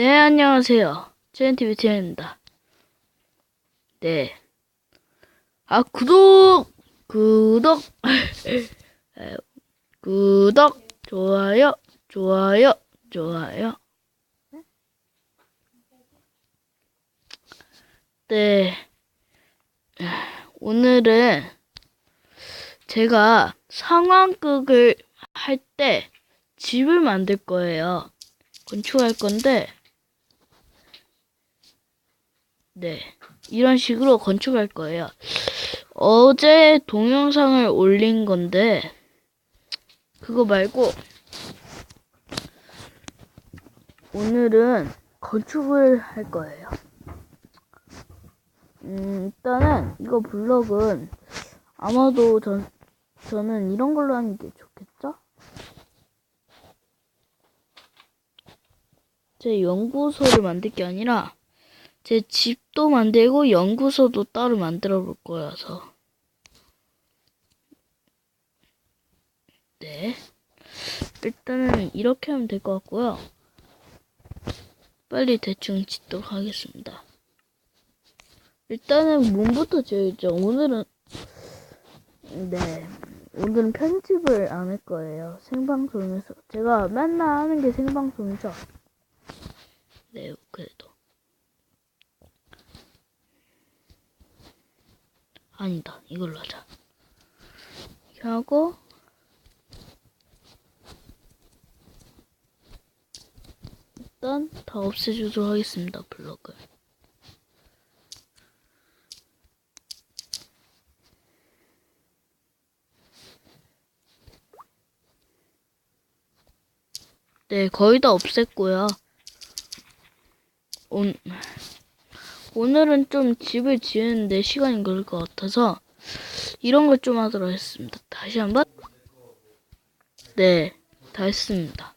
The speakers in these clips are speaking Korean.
네, 안녕하세요. JNTV TN입니다. 네. 아, 구독! 구독! 에, 구독! 좋아요! 좋아요! 좋아요! 네. 오늘은 제가 상황극을 할 때 집을 만들 거예요. 건축할 건데, 네. 이런 식으로 건축할 거예요. 어제 동영상을 올린 건데, 그거 말고, 오늘은 건축을 할 거예요. 음, 일단은 이거 블럭은 아마도 전, 저는 이런 걸로 하는 게 좋겠죠? 제 연구소를 만들 게 아니라 제 집도 만들고 연구소도 따로 만들어 볼 거여서. 네. 일단은 이렇게 하면 될 것 같고요. 빨리 대충 짓도록 하겠습니다. 일단은 문부터 지어야죠. 오늘은 네. 오늘은 편집을 안 할 거예요. 생방송에서. 제가 맨날 하는 게 생방송이죠? 네, 그래도. 아니다, 이걸로 하자. 이렇게 하고, 일단 다 없애주도록 하겠습니다, 블럭을. 네, 거의 다 없앴고요. 온, 오늘은 좀 집을 지으는데 시간이 걸릴 것 같아서 이런 걸 좀 하도록 했습니다. 다시 한번. 네, 다 했습니다.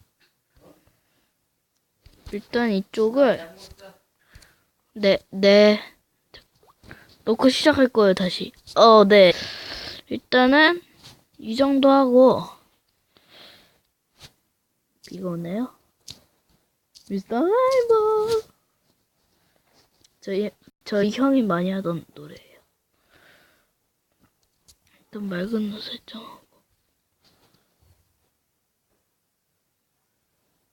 일단 이쪽을 네, 네. 놓고 시작할 거예요, 다시. 어, 네. 일단은 이 정도 하고 이거네요. 미스터 라이버. 저희 저희 형이 많이 하던 노래예요. 일단 맑은 옷 설정하고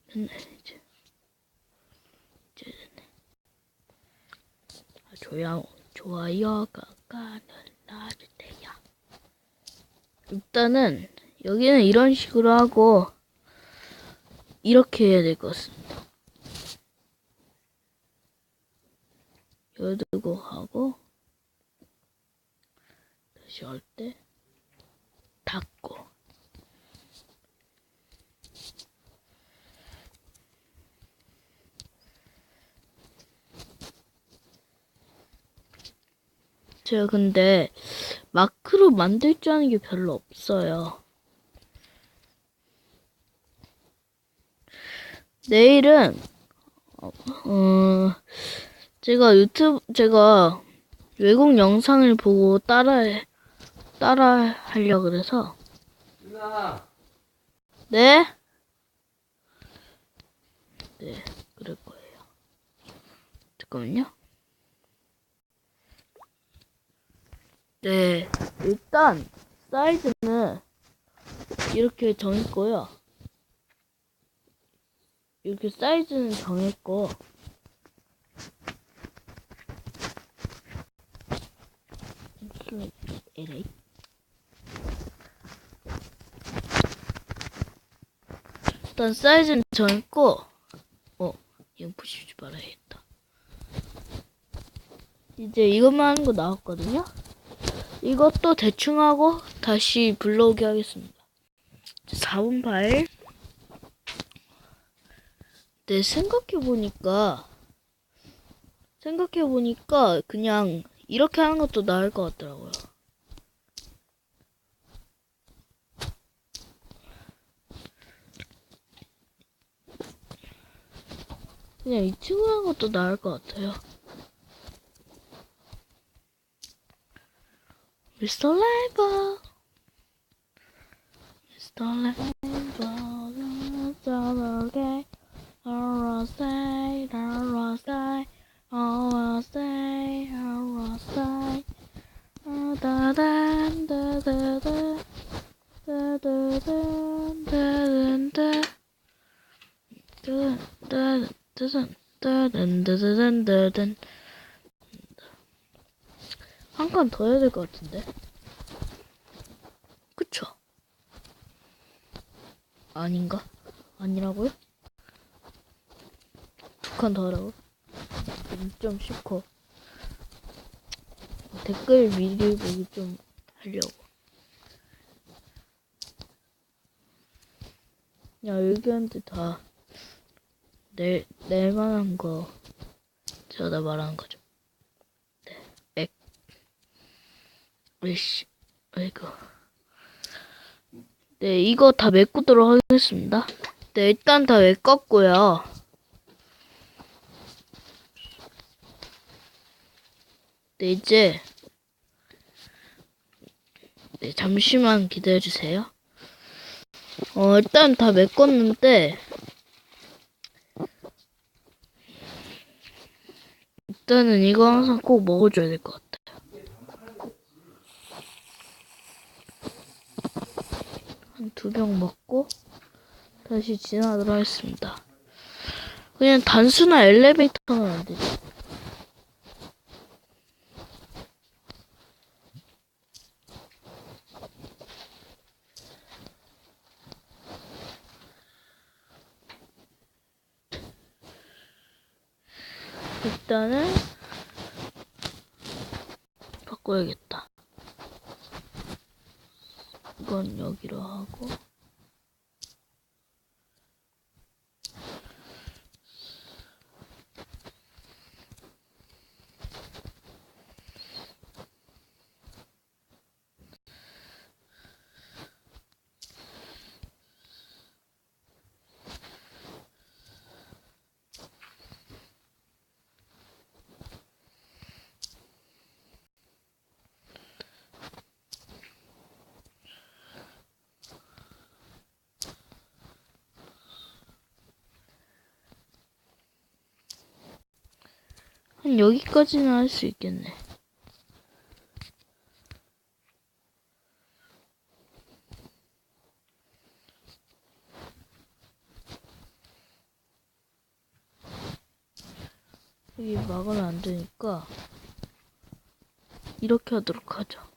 됐네 이제 이제. 아, 좋아요 좋아요가 눌러주세요. 일단은 여기는 이런 식으로 하고 이렇게 해야 될 것 같습니다. 열두고 하고 다시 할 때 닫고 제가 근데 마크로 만들 줄 아는 게 별로 없어요. 내일은 어, 어 제가 유튜브 제가 외국 영상을 보고 따라 따라 하려 그래서 누나, 네? 네, 그럴 거예요. 잠깐만요. 네, 일단 사이즈는 이렇게 정했고요. 이렇게 사이즈는 정했고 LA. 일단 사이즈는 정했고, 어, 이거 부시지 말아야겠다. 이제 이것만 하는 거 나왔거든요? 이것도 대충 하고 다시 불러오게 하겠습니다. 4분 파일. 네, 생각해보니까, 생각해보니까 그냥 이렇게 하는 것도 나을 것 같더라고요. 그냥 이 친구 하는 것도 나을 것 같아요. Okay. Alright, say that. Da da 한칸 더 해야 될 것 같은데. 그쵸? 아닌가? 아니라고요? 두 칸 더 하라고? 2.10코. 댓글 미리 보기 좀 하려고. 야, 여기한테 다 낼, 낼 만한 거 제가 다 말하는 거죠. 네, 액. 으이씨, 아이고. 네, 이거 다 메꾸도록 하겠습니다. 네, 일단 다 메꿨고요. 네, 이제 네, 잠시만 기다려주세요. 어, 일단 다 메꿨는데 일단은 이거 항상 꼭 먹어줘야 될 것 같아요. 한 두 병 먹고 다시 지나도록 하겠습니다. 그냥 단순한 엘리베이터는 안 되지. 일단은 바꿔야겠다. 이건 여기로 하고 한 여기까지는 할 수 있겠네. 여기 막으면 안 되니까 이렇게 하도록 하죠.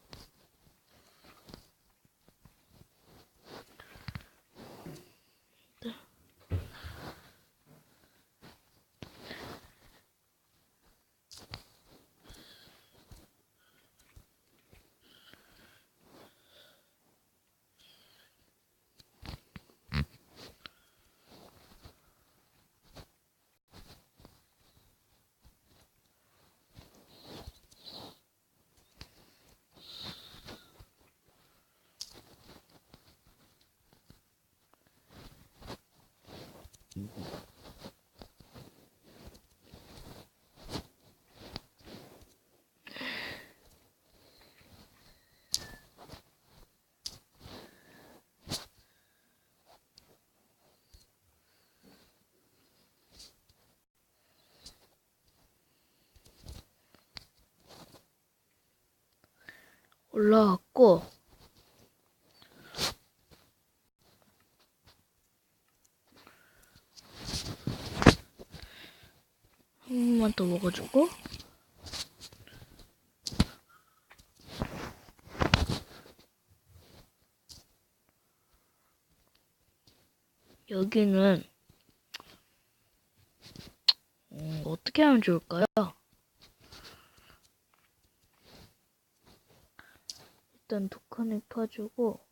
올라갔고 한 번만 더 먹어주고 여기는 음, 어떻게 하면 좋을까요? 일단 두 칸을 펴주고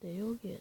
네, 여기에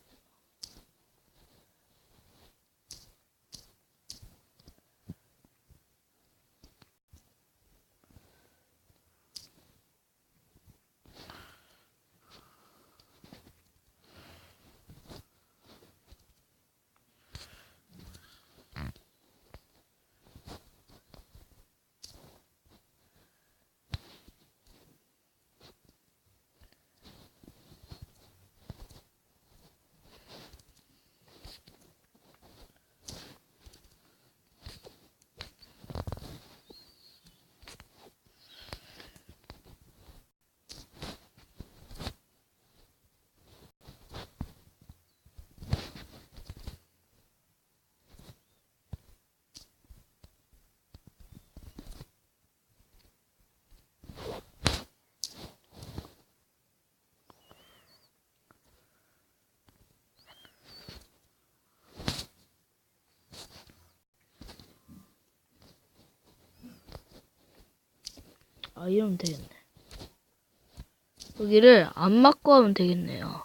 아 이러면 되겠네. 여기를 안 막고 하면 되겠네요.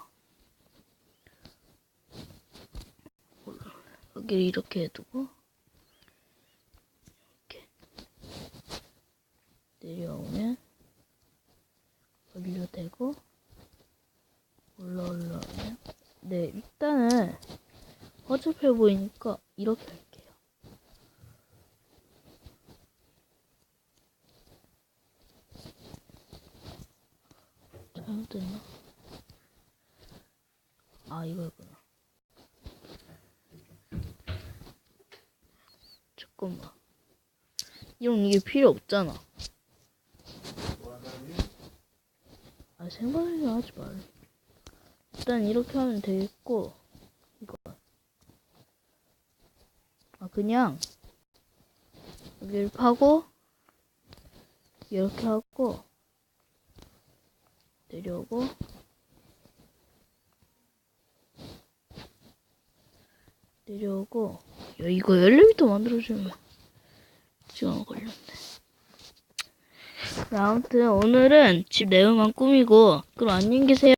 여기를 이렇게 해두고 이렇게 내려오면 여기로 대고 올라 올라오면 네 일단은 허접해 보이니까 이렇게 할게요. 잘못됐나? 아 이거구나. 잠깐만. 이런 이게 필요 없잖아. 아 생방송 하지 말래. 일단 이렇게 하면 되겠고 이거. 아 그냥 여기를 파고 이렇게 하고 내려오고 내려오고 야 이거 엘리베이터 만들어주면 시간 걸렸네. 네, 아무튼 오늘은 집 내용만 꾸미고 그럼 안녕히 계세요